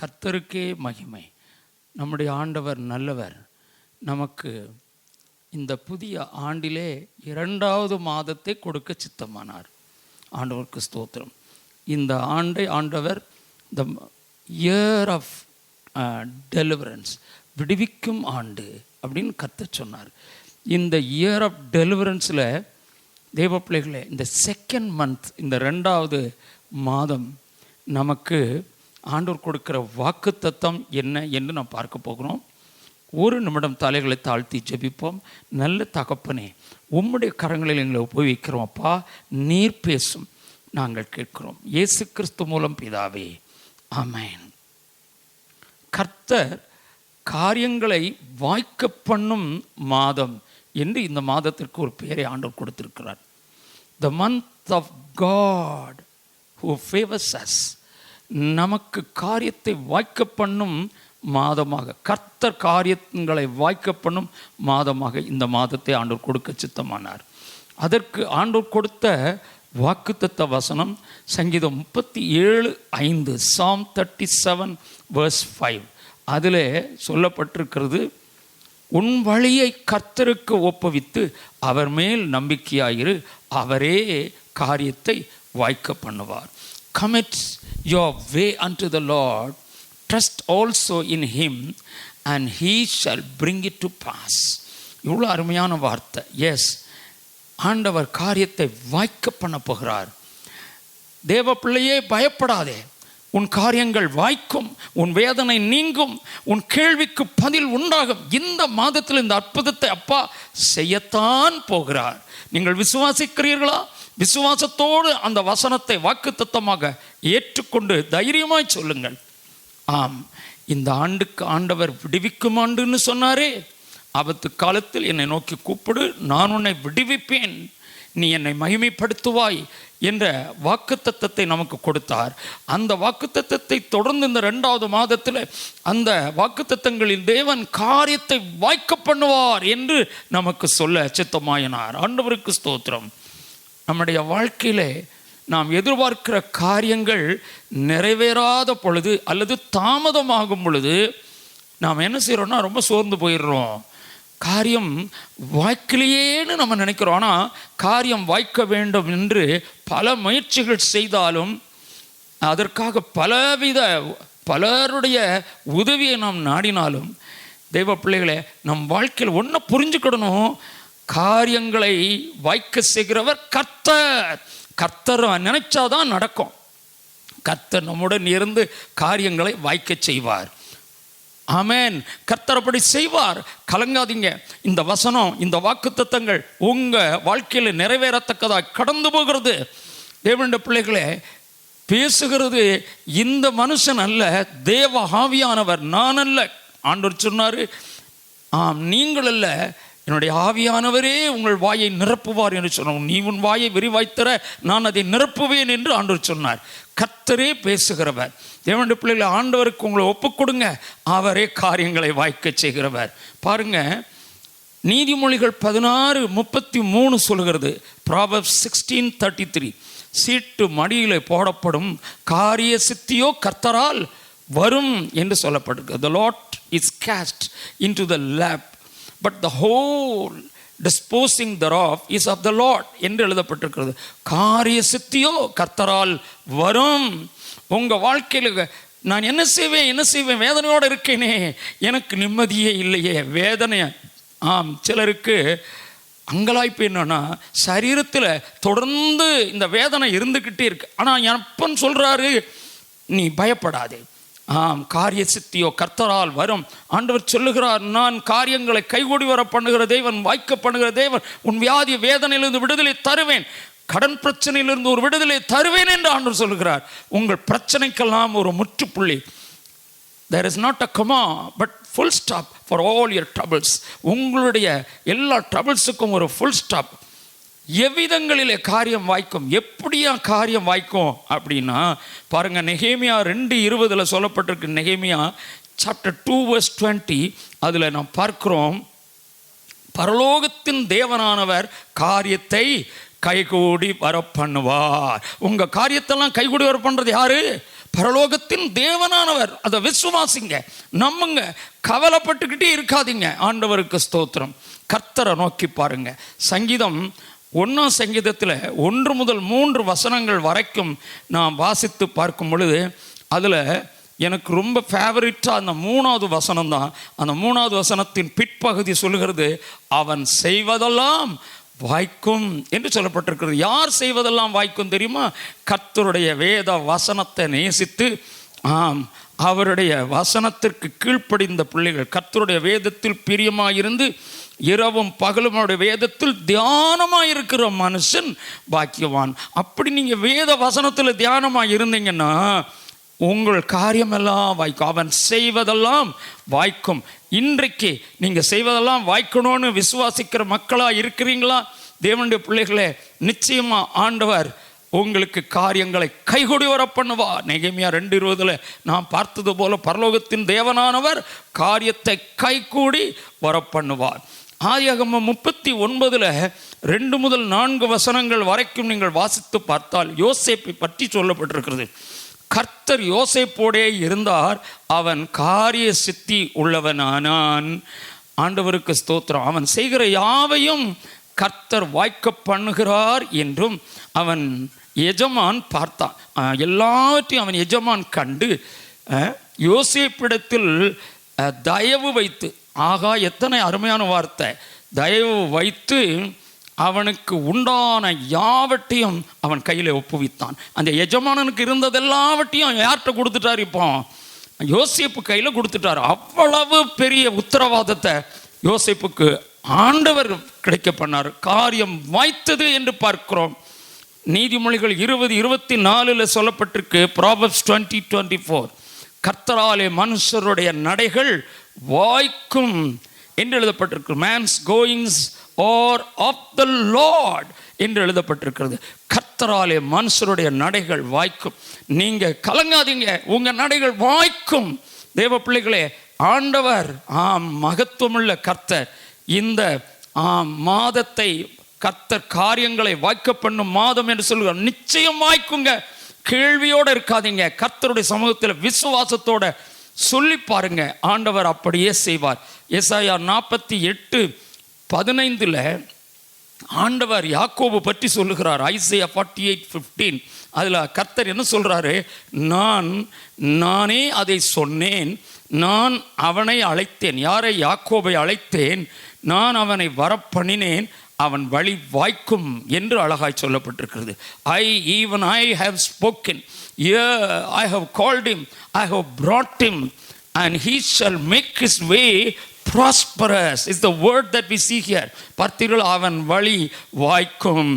கர்த்தருக்கே மகிமை. நம்முடைய ஆண்டவர் நல்லவர். நமக்கு இந்த புதிய ஆண்டிலே இரண்டாவது மாதத்தை கொடுக்க சித்தமானார். ஆண்டவருக்கு ஸ்தோத்திரம். இந்த ஆண்டை ஆண்டவர் த இயர் ஆஃப் டெலிவரன்ஸ் விடுவிக்கும் ஆண்டு அப்படின்னு கத்த சொன்னார். இந்த இயர் ஆஃப் டெலிவரன்ஸில் தெய்வ பிள்ளைகளே இந்த செகண்ட் மந்த் இந்த ரெண்டாவது மாதம் நமக்கு ஆண்டோர் கொடுக்கிற வாக்கு தத்தம் என்ன என்று நாம் பார்க்க போகிறோம். ஒரு நிமிடம் தலைகளை தாழ்த்தி ஜெபிப்போம். நல்ல தகப்பனே உம்முடைய கரங்களில் எங்களை உபயோகிக்கிறோம் அப்பா. நீர் பேசும் நாங்கள் கேட்கிறோம். இயேசு கிறிஸ்து மூலம் பிதாவே ஆமென். கர்த்தர் காரியங்களை வாய்க்க பண்ணும் மாதம் என்று இந்த மாதத்திற்கு ஒரு பெயரை ஆண்டவர் கொடுத்திருக்கிறார். The month of God who favours us நமக்கு காரியத்தை வாய்க்க பண்ணும் மாதமாக. கர்த்தர் காரியங்களை வாய்க்க பண்ணும் மாதமாக இந்த மாதத்தை ஆண்டோர் கொடுக்க சித்தமானார். அதற்கு ஆண்டோர் கொடுத்த வாக்குத்தத்த வசனம் சங்கீதம் முப்பத்தி ஏழு ஐந்து Psalm thirty seven verse five அதில் சொல்லப்பட்டிருக்கிறது உன் வழியை கர்த்தருக்கு ஒப்புவித்து அவர் மேல் நம்பிக்கையாயிரு அவரே காரியத்தை வாய்க்க பண்ணுவார். Commits your way unto the Lord trust also in Him, and he shall bring it to pass இவ்வளோ அருமையான வார்த்தை. எஸ் ஆண்டவர் காரியத்தை வாய்க்க பண்ண போகிறார். தேவ பிள்ளையே பயப்படாதே. உன் காரியங்கள் வாய்க்கும் உன் வேதனை நீங்கும் உன் கேள்விக்கு பதில் உண்டாகும். இந்த மாதத்தில் இந்த அற்புதத்தை அப்பா செய்யத்தான் போகிறார். நீங்கள் விசுவாசிக்கிறீர்களா? விசுவாசத்தோடு அந்த வசனத்தை வாக்குத்தத்தமாக ஏற்றுக்கொண்டு தைரியமாய் சொல்லுங்கள். ஆம் இந்த ஆண்டுக்கு ஆண்டவர் விடுவிக்கும் ஆண்டுன்னு சொன்னாரே. ஆபத்து காலத்தில் என்னை நோக்கி கூப்பிடு நான் உன்னை விடுவிப்பேன். நீ என்னை மகிமைப்படுத்துவாய் என்ற வாக்குத்தத்தத்தை நமக்கு கொடுத்தார். அந்த வாக்குத்தத்தத்தை தொடர்ந்து இந்த ரெண்டாவது மாதத்தில் அந்த வாக்குத்தத்தங்களில் தேவன் காரியத்தை வாய்க்க பண்ணுவார் என்று நமக்கு சொல்ல சித்தமாயினார். ஆண்டவருக்கு ஸ்தோத்திரம். நம்முடைய வாழ்க்கையிலே நாம் எதிர்பார்க்கிற காரியங்கள் நிறைவேறாத பொழுது அல்லது தாமதமாகும் பொழுது நாம் என்ன செய்கிறோம்னா ரொம்ப சோர்ந்து போயிடுறோம். காரியம் வாய்க்கலையேன்னு நம்ம நினைக்கிறோம். ஆனால் காரியம் வாய்க்க வேண்டும் என்று பல முயற்சிகள் செய்தாலும் அதற்காக பலவித பலருடைய உதவியை நாம் நாடினாலும் தெய்வ பிள்ளைகளை நம் வாழ்க்கையில் ஒன்றை புரிஞ்சுக்கிடணும். காரியங்களை வாய்க்க செய்கிறவர் கர்த்தர். கர்த்தர் நினைச்சாதான் நடக்கும். கர்த்தர் நம்முடன் இருந்து காரியங்களை வாய்க்க செய்வார். ஆமேன். கர்த்தர் அப்படி செய்வார். கலங்காதீங்க. இந்த வசனம் இந்த வாக்குத்தத்தங்கள் உங்க வாழ்க்கையில் நிறைவேறத்தக்கதாக கடந்து போகிறது. தேவனுடைய பிள்ளைகளே பேசுகிறது இந்த மனுஷன் அல்ல தேவ ஆவியானவர். நான் அல்ல. ஆண்டவர் சொன்னார் ஆம் நீங்கள் அல்ல என்னுடைய ஆவியானவரே உங்கள் வாயை நிரப்புவார் என்று சொன்னோம். நீ உன் வாயை விரிவாய்த்தர நான் அதை நிரப்புவேன் என்று ஆண்டவர் சொன்னார். கத்தரே பேசுகிறவர். தேவனுடைய பிள்ளைகளை ஆண்டவருக்கு உங்களை ஒப்புக் கொடுங்க. அவரே காரியங்களை வாய்க்க செய்கிறவர். பாருங்க நீதிமொழிகள் பதினாறு முப்பத்தி மூணு சொல்கிறது. ப்ராபப் சிக்ஸ்டீன் தேர்ட்டி த்ரீ சீட்டு மடியில் போடப்படும் காரிய சித்தியோ கர்த்தரால் வரும் என்று சொல்லப்பட்டிருக்கு. The lot is cast into the lap but the whole disposing thereof is of the Lord என்று எழுதப்பட்டிருக்கிறது. காரிய சித்தியோ கர்த்தரால் வரும். உங்கள் வாழ்க்கையில் நான் என்ன செய்வேன் என்ன செய்வேன்? வேதனையோடு இருக்கேனே. எனக்கு நிம்மதியே இல்லையே. வேதனை. ஆம் சிலருக்கு அங்கலாய்ப்பு என்னன்னா சரீரத்தில் தொடர்ந்து இந்த வேதனை இருந்துக்கிட்டே இருக்கு. ஆனால் எப்பன்னு சொல்கிறாரு நீ பயப்படாதே. ஆம் காரிய சித்தியோ கர்த்தரால் வரும். ஆண்டவர் சொல்லுகிறார் நான் காரியங்களை கைகூடி வர பண்ணுகிற தேவன் வாய்க்க பண்ணுகிற தேவன் உன் வியாதி வேதனையிலிருந்து விடுதலை தருவேன். கடன் பிரச்சனையிலிருந்து ஒரு விடுதலை தருவேன் என்று ஆண்டவர் சொல்லுகிறார். உங்கள் பிரச்சனைக்கெல்லாம் ஒரு முற்றுப்புள்ளி. There is not a comma but full stop for all your troubles உங்களுடைய எல்லா ட்ரபிள்ஸுக்கும் ஒரு ஃபுல் ஸ்டாப் எவ்விதங்களிலே காரியம் வாய்க்கும் எப்படியா காரியம் வாய்க்கும் அப்படின்னா பாருங்க நெகேமியா ரெண்டு இருபதில் சொல்லப்பட்டிருக்கு. நெகேமியா சாப்டர் டூ வர்ஸ் டுவெண்ட்டி அதில் நாம் பார்க்கிறோம் பரலோகத்தின் தேவனானவர் காரியத்தை கைகூடி வர பண்ணுவார் உங்க காரியத்தெல்லாம் கைகூடி வர பண்ணுறது யாரு? பரலோகத்தின் தேவனானவர். அதை விசுவாசிங்க நம்புங்க கவலைப்பட்டுக்கிட்டே இருக்காதீங்க. ஆண்டவருக்கு ஸ்தோத்திரம். கர்த்தரை நோக்கி பாருங்க. சங்கீதம் ஒன்றாம் சங்கீதத்தில் ஒன்று முதல் மூன்று வசனங்கள் வரைக்கும் நான் வாசித்து பார்க்கும் பொழுது அதில் எனக்கு ரொம்ப ஃபேவரட்டாக அந்த மூணாவது வசனம் தான் அந்த மூணாவது வசனத்தின் பிற்பகுதி சொல்லுகிறது அவன் செய்வதெல்லாம் வாய்க்கும் என்று சொல்லப்பட்டிருக்கிறது. யார் செய்வதெல்லாம் வாய்க்கும் தெரியுமா? கர்த்தருடைய வேத வசனத்தை நேசித்து ஆம் அவருடைய வசனத்திற்கு கீழ்ப்படிந்த பிள்ளைகள் கத்தருடைய வேதத்தில் பிரியமாயிருந்து இரவும் பகலும் அவருடைய வேதத்தில் தியானமாக இருக்கிற மனுஷன் பாக்கியவான். அப்படி நீங்கள் வேத வசனத்தில் தியானமாக இருந்தீங்கன்னா உங்கள் காரியமெல்லாம் வாய்க்கும். அவன் செய்வதெல்லாம் வாய்க்கும். இன்றைக்கு நீங்கள் செய்வதெல்லாம் வாய்க்கணும்னு விசுவாசிக்கிற மக்களாக இருக்கிறீங்களா? தேவனுடைய பிள்ளைகளே நிச்சயமாக ஆண்டவர் உங்களுக்கு காரியங்களை கைகூடி வர பண்ணுவா நெகமியா ரெண்டு இருபதுல நான் பார்த்தது போல பரலோகத்தின் தேவனானவர் காரியத்தை கைகூடி வர பண்ணுவார் ஆதியாகமம் முப்பத்தி ஒன்பதுல ரெண்டு முதல் நான்கு வசனங்கள் வரைக்கும் நீங்கள் வாசித்து பார்த்தால் யோசேப்பை பற்றி சொல்லப்பட்டிருக்கிறது. கர்த்தர் யோசேப்போடே இருந்தார் அவன் காரிய சித்தி உள்ளவனானான். ஆண்டவருக்கு ஸ்தோத்திரம். அவன் செய்கிற யாவையும் கர்த்தர் வாய்க்க பண்ணுகிறார் என்றும் அவன் எஜமான் பார்த்தான். எல்லாவற்றையும் அவன் எஜமான் கண்டு அஹ், யோசேப்பிடத்தில் தயவு வைத்து ஆகா எத்தனை அருமையான வார்த்தை. தயவு வைத்து அவனுக்கு உண்டான யாவட்டையும் அவன் கையில் ஒப்புவித்தான். அந்த எஜமானனுக்கு இருந்ததெல்லாவட்டையும் யார்கிட்ட கொடுத்துட்டார் இப்போ? யோசிப்பு கையில் கொடுத்துட்டார். அவ்வளவு பெரிய உத்தரவாதத்தை யோசிப்புக்கு ஆண்டவர் கிடைக்க பண்ணார். காரியம் வாய்த்தது என்று பார்க்கிறோம். நீதிமொழிகள் இருபது இருபத்தி நாலில் சொல்லப்பட்டிருக்கு. ப்ராபப்ஸ் டுவெண்ட்டி டுவெண்ட்டி ஃபோர் கர்த்தராலே மனுஷருடைய நடைகள் வாய்க்கும் என்று எழுதப்பட்டிருக்கு man's goings are of the Lord என்று எழுதப்பட்டிருக்கிறது. கர்த்தராலே மனுஷருடைய நடைகள் வாய்க்கும். நீங்க கலங்காதீங்க. உங்க நடைகள் வாய்க்கும். தேவ பிள்ளைகளே ஆண்டவர் ஆம் மகத்துவமுள்ள கர்த்தர். இந்த ஆம் மாதத்தை கர்த்தர் காரியங்களை வாய்க்க பண்ணும் மாதம் என்று சொல்லுவார் நிச்சயம் வாய்க்குங்க கேள்வியோட இருக்காதீங்க. கர்த்தருடைய சமூகத்தில் விசுவாசத்தோட சொல்லி பாருங்க. ஆண்டவர் அப்படியே செய்வார். எஸ்ஐயா நாற்பத்தி எட்டு பதினைந்தில் ஆண்டவர் யாக்கோபு பற்றி சொல்லுகிறார். ஐசையா ஃபார்ட்டி எயிட் ஃபிஃப்டீன் அதில் கர்த்தர் என்ன சொல்கிறாரு நான் நானே அதை சொன்னேன். நான் அவனை அழைத்தேன். யாரை? யாக்கோபை அழைத்தேன். நான் அவனை வரப்பண்ணினேன். அவன் வழி வாய்க்கும் என்று அழகாய் சொல்லப்பட்டிருக்கிறது. I even I have spoken I have called him I have brought him and he shall make his way prosperous is the word that we see here பார்த்தீர்கள் அவன் வழி வாய்க்கும்.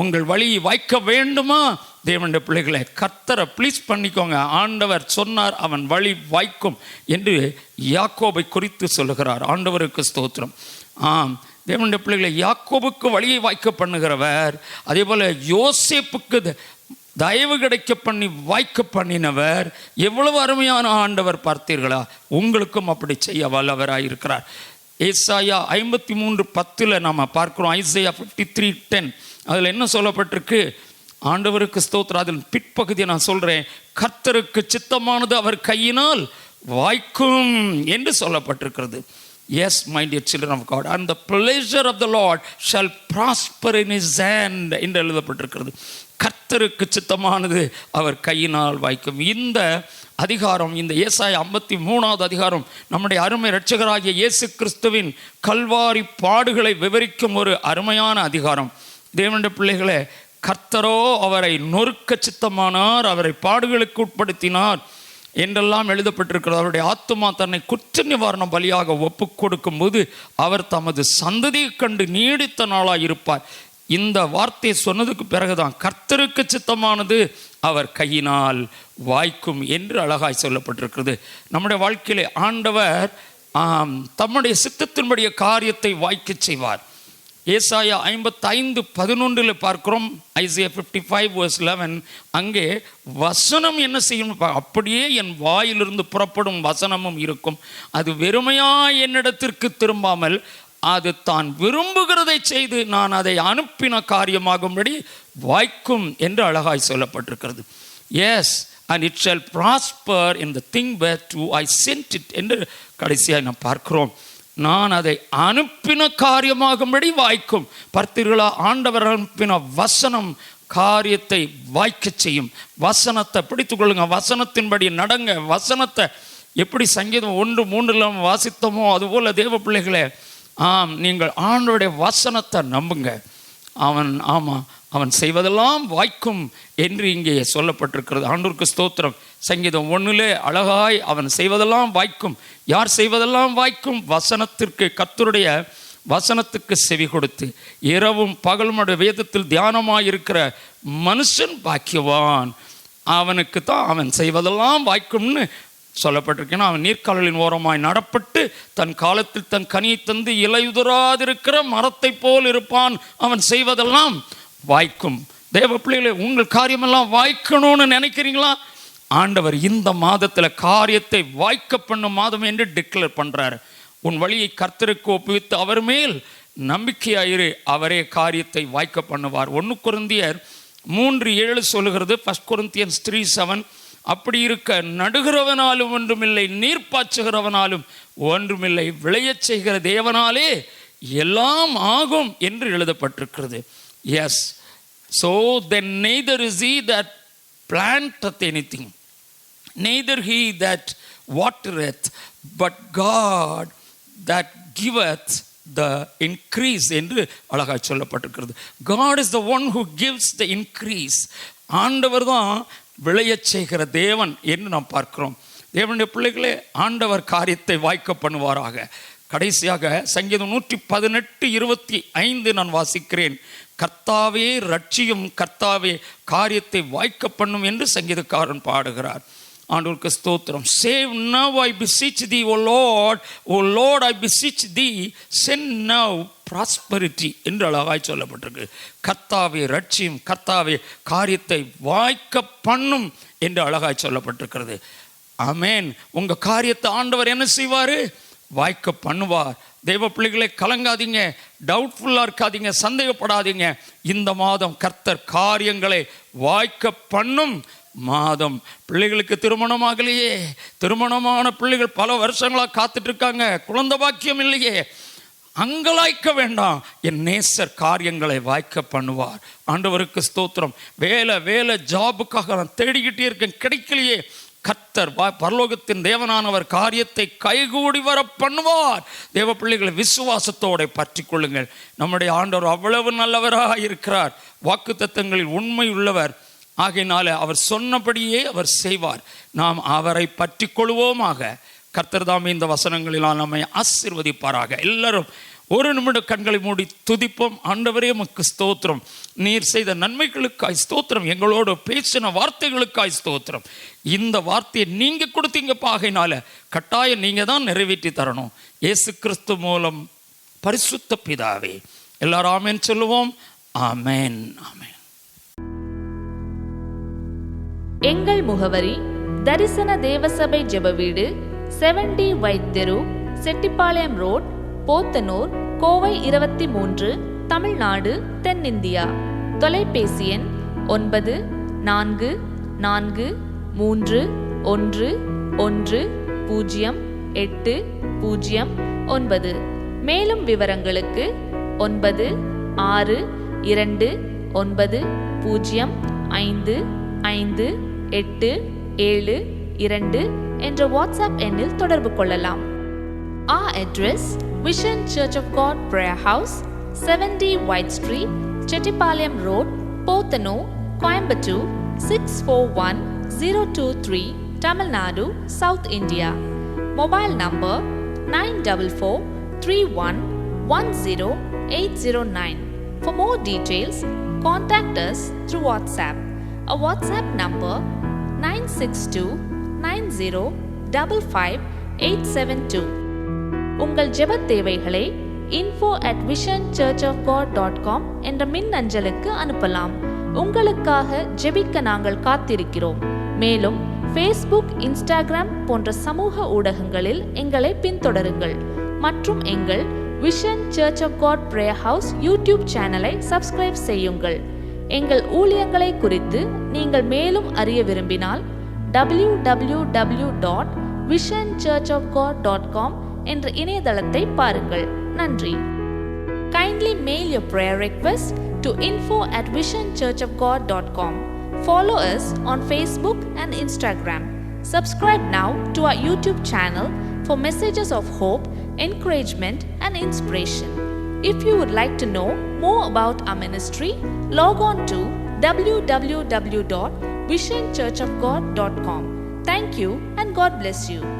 உங்கள் வழி வாய்க்க வேண்டுமா? தேவனுடைய பிள்ளைகளை கத்தரை ப்ளீஸ் பண்ணிக்கோங்க. ஆண்டவர் சொன்னார் அவன் வழி வாய்க்கும் என்று யாக்கோபை குறித்து சொல்லுகிறார். ஆண்டவருக்கு ஸ்தோத்திரம். ஆம். தேவனுடைய பிள்ளைகளை யாக்கோபுக்கு வழியை வாய்க்க பண்ணுகிறவர் அதே போல் யோசேப்புக்கு த- தயவு கிடைக்க பண்ணி வாய்க்க பண்ணினவர் எவ்வளவு அருமையான ஆண்டவர் பார்த்தீர்களா? உங்களுக்கும் அப்படி செய்ய வல்லவராக இருக்கிறார். ஏசாயா ஐம்பத்தி மூன்று பத்தில் நாம் பார்க்கிறோம் ஐசையா ஃபிஃப்டி த்ரீ டென் அதில் என்ன சொல்லப்பட்டிருக்கு? ஆண்டவருக்கு ஸ்தோத்திரம். அதன் பிற்பகுதியை நான் சொல்கிறேன் கர்த்தருக்கு சித்தமானது அவர் கையினால் வாய்க்கும் என்று சொல்லப்பட்டிருக்கிறது. Yes mind dear children of God and the pleasure of the Lord shall prosper in his hand என்று எழுதப்பட்டிருக்கிறது. கர்த்தருக்கு சித்தமானது அவர் கையினால் வாய்க்கும். இந்த அதிகாரம் இந்த ஏசாய ஐம்பத்தி மூணாவது அதிகாரம் நம்முடைய அருமை இரட்சகராகிய இயேசு கிறிஸ்துவின் கல்வாரி பாடுகளை விவரிக்கும் ஒரு அருமையான அதிகாரம். தேவனுடைய பிள்ளைகளே கர்த்தரோ அவரை நொறுக்க சித்தமானார் அவரை பாடுகளுக்கு உட்படுத்தினார். என்றெல்லாம் எழுதப்பட்டிருக்கிறது. அவருடைய ஆத்துமா தன்னை குற்ற நிவாரண பலியாக ஒப்பு கொடுக்கும்போது அவர் தமது சந்ததியை கண்டு நீடித்த நாளாக இருப்பார். இந்த வார்த்தையை சொன்னதுக்கு பிறகுதான் கர்த்தருக்கு சித்தமானது அவர் கையினால் வாய்க்கும் என்று அழகாய் சொல்லப்பட்டிருக்கிறது. நம்முடைய வாழ்க்கையிலே ஆண்டவர் தம்முடைய சித்தத்தினுடைய காரியத்தை வாய்க்கச் செய்வார். ஏசாயா ஐம்பத்தைந்து பதினொன்றில் பார்க்கிறோம். Isaiah fifty five verse eleven அங்கே வசனம் என்ன செய்யும்? அப்படியே என் வாயிலிருந்து புறப்படும் வசனமும் இருக்கும். அது வெறுமையாக என்னிடத்திற்கு திரும்பாமல் அது தான் விரும்புகிறதை செய்து நான் அதை அனுப்பின காரியமாகும்படி வாய்க்கும் என்று அழகாய் சொல்லப்பட்டிருக்கிறது. Yes and it shall prosper in the thing bad to I sent it என்று கடைசியாக நாம் பார்க்கிறோம். நான் அதை அனுப்பின காரியமாகும்படி வாய்க்கும். பர்த்திர்களா ஆண்டவர் அனுப்பின வசனம் காரியத்தை வாய்க்கச் செய்யும். வசனத்தை பிடித்து கொள்ளுங்க. வசனத்தின்படி நடங்க. வசனத்தை எப்படி சங்கீதம் ஒன்று மூன்றில் நம்ம வாசித்தோமோ அதுபோல் தேவ பிள்ளைகளே ஆம் நீங்கள் ஆண்டோடைய வசனத்தை நம்புங்க. அவன் ஆமாம் அவன் செய்வதெல்லாம் வாய்க்கும் என்று இங்கே சொல்லப்பட்டிருக்கிறது. ஆண்டூருக்கு ஸ்தோத்திரம். சங்கீதம் ஒன்றிலே அழகாய் அவன் செய்வதெல்லாம் வாய்க்கும் யார் செய்வதெல்லாம் வாய்க்கும் வசனத்திற்கு கத்தருடைய வசனத்துக்கு செவி கொடுத்து இரவும் பகலுடைய வேதத்தில் தியானமாக இருக்கிற மனுஷன் பாக்கியவான். அவனுக்கு தான் அவன் செய்வதெல்லாம் வாய்க்கும்னு சொல்லப்பட்டிருக்கேன் அவன் நீர்க்காலின் ஓரமாய் நடப்பட்டு தன் காலத்தில் தன் கனியை தந்து இலையுதிராதிருக்கிற மரத்தைப் போல் இருப்பான். அவன் செய்வதெல்லாம் வாய்க்கும். தேவ பிள்ளைகளை உங்கள் காரியமெல்லாம் வாய்க்கணும்னு நினைக்கிறீங்களா? ஆண்டவர் இந்த மாதத்தில் காரியத்தை வாய்க்க பண்ணும் மாதம் என்று டிக்ளேர் பண்ணுறாரு உன் வழியை கர்த்தருக்கு ஒப்புவித்து அவர் மேல் நம்பிக்கையாயிரு அவரே காரியத்தை வாய்க்க பண்ணுவார். ஒன்று குருந்தியர் மூன்று ஏழு சொல்லுகிறது ஃபஸ்ட் குருந்தியன்ஸ் த்ரீ செவன் அப்படி இருக்க நடுகிறவனாலும் ஒன்றுமில்லை நீர் பாய்ச்சுகிறவனாலும் ஒன்றுமில்லை விளையச் செய்கிற தேவனாலே எல்லாம் ஆகும் என்று எழுதப்பட்டிருக்கிறது. Yes so then neither is he that plant anything neither he that watereth but God that giveth the increase என்று அழகாக சொல்லப்பட்டிருக்கிறது. God is the one who gives the increase ஆண்டவர் தான் விளையச் செய்கிற தேவன் என்று நாம் பார்க்கிறோம். தேவனுடைய பிள்ளைகளே ஆண்டவர் காரியத்தை வாய்க்க பண்ணுவாராக. கடைசியாக சங்கீதம் நூற்றி பதினெட்டு இருபத்தி ஐந்து நான் வாசிக்கிறேன். கர்த்தாவே ரட்சியும் கர்த்தாவே காரியத்தை வாய்க்க பண்ணும் என்று சங்கீதக்காரன் பாடுகிறார். ஆண்டவருக்கு ஸ்தோத்திரம். Save now I beseech thee O Lord O Lord I beseech thee send now prosperity என்று அழகாய் சொல்லப்பட்டிருக்கு. கத்தாவை ரட்சியும் கத்தாவை காரியத்தை வாய்க்க பண்ணும் என்று அழகாய் சொல்லப்பட்டிருக்கிறது. அமேன் உங்கள் காரியத்தை ஆண்டவர் என்ன செய்வார்? வாய்க்க பண்ணுவார். தெய்வ பிள்ளைகளை கலங்காதீங்க. டவுட்ஃபுல்லாக இருக்காதீங்க. சந்தேகப்படாதீங்க. இந்த மாதம் கர்த்தர் காரியங்களை வாய்க்க பண்ணும். மாதம். பிள்ளைகளுக்கு திருமணம் ஆகலையே. திருமணமான பிள்ளைகள் பல வருஷங்களாக காத்துட்டு இருக்காங்க குழந்தை பாக்கியம் இல்லையே. அங்கலாய்க்க வேண்டாம். என் நேசர் காரியங்களை வாய்க்க பண்ணுவார். ஆண்டவருக்கு ஸ்தோத்திரம். வேலை வேலை ஜாபுக்காக நான் தேடிக்கிட்டே இருக்கேன். கிடைக்கலையே. கர்த்தர் பரலோகத்தின் தேவனானவர் காரியத்தை கைகூடி வர பண்ணுவார். தேவ பிள்ளைகளை விசுவாசத்தோட பற்றி கொள்ளுங்கள் நம்முடைய ஆண்டவர் அவ்வளவு நல்லவராக இருக்கிறார் வாக்கு தத்தங்களில் உண்மை உள்ளவர். ஆகையினால அவர் சொன்னபடியே அவர் செய்வார். நாம் அவரை பற்றி கொள்வோமாக கர்த்தர்தாமே இந்த வசனங்களினால் நம்மை ஆசிர்வதிப்பாராக. எல்லாரும் ஒரு நிமிட கண்களை மூடி துதிப்போம். ஆண்டவரே உமக்கு ஸ்தோத்திரம். நீர் செய்த நன்மைகளுக்காய் ஸ்தோத்திரம். எங்களோடு பேசின வார்த்தைகளுக்காய் ஸ்தோத்திரம். இந்த வார்த்தையை நீங்கள் கொடுத்தீங்க பாகையினால கட்டாயம் நீங்கள் தான் நிறைவேற்றி தரணும். இயேசு கிறிஸ்து மூலம் பரிசுத்த பிதாவே. எல்லாரும் ஆமேன் சொல்லுவோம். ஆமேன். ஆமேன். எங்கள் முகவரி தரிசன தேவசபை ஜெப வீடு செவன்டி வைத் தெரு செட்டிப்பாளையம் ரோட் போத்தனூர் கோவை இருபத்தி மூன்று தமிழ்நாடு தென்னிந்தியா. தொலைபேசி எண் ஒன்பது நான்கு நான்கு மூன்று ஒன்று ஒன்று பூஜ்ஜியம் எட்டு பூஜ்ஜியம் ஒன்பது. மேலும் விவரங்களுக்கு ஒன்பது ஆறு இரண்டு ஒன்பது பூஜ்ஜியம் ஐந்து ஐந்து எட்டு ஏழு இரண்டு என்ற வாட்ஸ்அப் எண்ணில் தொடர்பு கொள்ளலாம் ஆ address mission church of God prayer house seventy white street Chettipalayam road Podanur Coimbatore six four one zero two three Tamil Nadu south India mobile number nine double four three one one zero eight zero nine For more details contact through WhatsApp WhatsApp. Our WhatsApp 96290555872 உங்கள் ஜெபத் தேவைகளை info at vision church of God dot com என்ற மின் அஞ்சலுக்கு அனுப்பலாம். உங்களுக்காக ஜெபிக்க நாங்கள் காத்திருக்கிறோம். மேலும் ஃபேஸ்புக் இன்ஸ்டாகிராம் போன்ற சமூக ஊடகங்களில் எங்களை பின்தொடருங்கள். மற்றும் எங்கள் Vision Church of God prayer house YouTube சேனலை சப்ஸ்கிரைப் செய்யுங்கள். எங்கள் ஊழியங்களை குறித்து நீங்கள் மேலும் அறிய விரும்பினால் www.visionchurchofgod.com dot Vision Church of God dot com என்ற இணையதளத்தை பாருங்கள் நன்றி Kindly mail your prayer request to info at visionchurchofgod.com. Follow us on Facebook and Instagram. Subscribe now to our YouTube channel for messages of hope, encouragement, and inspiration. If you would like to know more about our ministry, log on to www.visionchurchofgod.com. Thank you and God bless you.